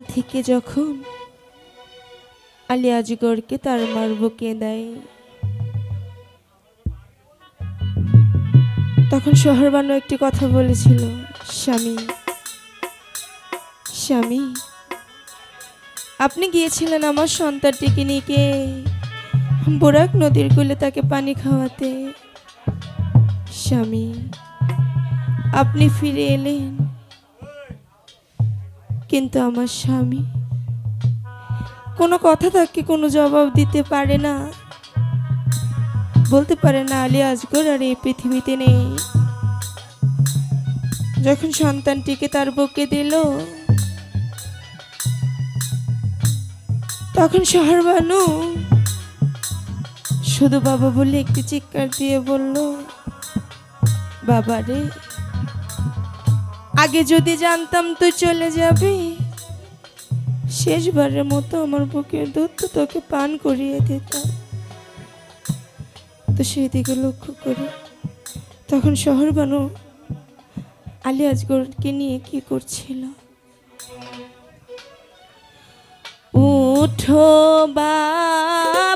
থেকে যখন আলী আজগরকে তার মার বুকে দেয়, তখন শহরবানু একটি কথা বলেছিল, স্বামী স্বামী, আপনি গিয়েছিলেন আমার সন্তানটিকে নিয়ে বোরাক নদীর কূলে তাকে পানি খাওয়াতে। স্বামী, আপনি ফিরে এলেন কিন্তু আমার স্বামী। কোনো কথা তাকে কোনো জবাব দিতে পারে না। বলতে পারে, না, আলী আজগর আর এই পৃথিবীতে নেই। যখন সন্তানটিকে তার বুকে দিল, তখন শহরবানু শুধু বাবা বলে একটি চিৎকার দিয়ে বলল, বাবা রে আগে যদি জানতাম তুই চলে যাবি, শেষবারের মতো আমার বুকের দুধ তো তোকে পান করিয়ে দিতাম। তো সেই দিকে লক্ষ্য করি, তখন শহর বানু আলী আজগরকে নিয়ে কি করছিল? উঠো বাবা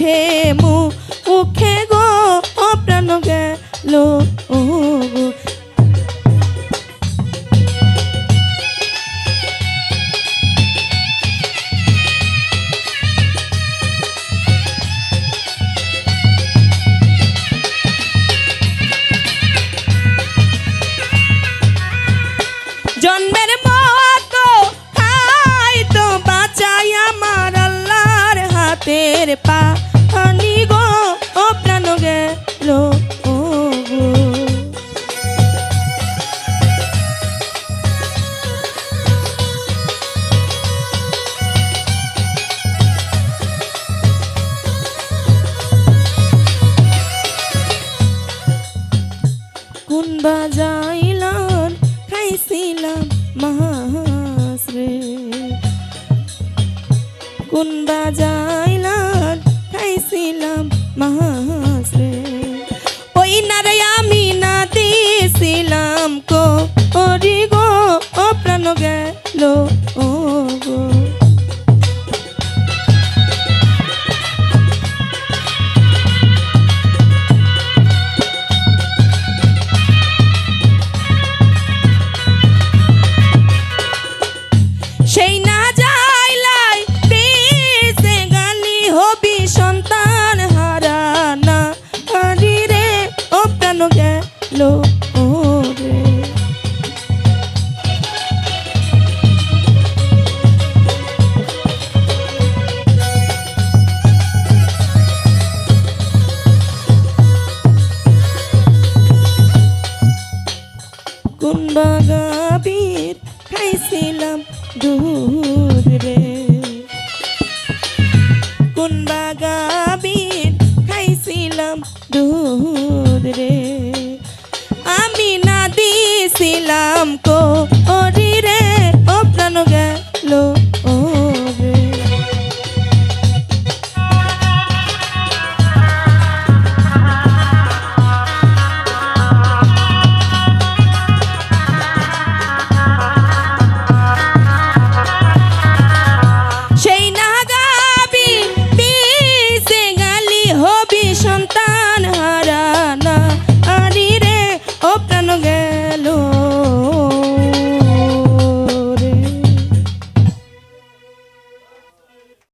উঠে মু মুখে গো অপ্রাণ গেল। বাজাইলাম খাইছিলাম মাস রে। কোন বাজাইলাম গেল রে গুন্ডা খাইছিলাম দুধ come. come.